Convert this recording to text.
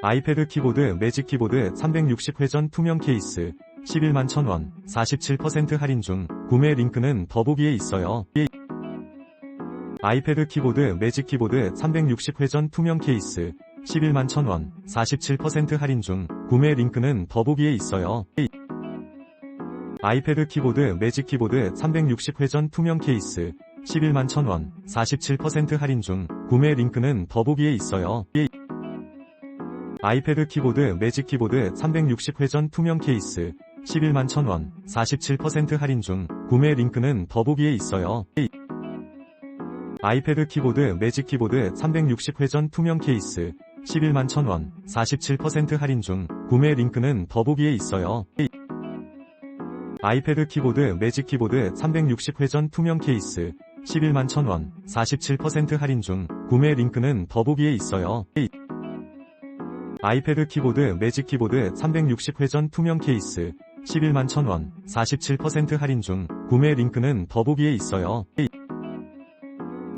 아이패드 키보드 매직 키보드 360회전 투명 케이스 11만 1000원 47% 할인 중 구매 링크는 더보기에 있어요. 아이패드 키보드 매직 키보드 360회전 투명 케이스 11만 1000원 47% 할인 중 구매 링크는 더보기에 있어요. 아이패드 키보드 매직 키보드 360회전 투명 케이스 11만 1000원 47% 할인 중 구매 링크는 더보기에 있어요. 아이패드 키보드 매직 키보드 360회전 투명 케이스 11만 1000원 47% 할인 중 구매 링크는 더보기에 있어요. 아이패드 키보드 매직 키보드 360회전 투명 케이스 11만 1000원 47% 할인 중 구매 링크는 더보기에 있어요. 아이패드 키보드 매직 키보드 360회전 투명 케이스 11만 1000원 47% 할인 중 구매 링크는 더보기에 있어요. 아이패드 키보드 매직 키보드 360회전 투명 케이스 11만 1000원 47% 할인 중 구매 링크는 더보기에 있어요.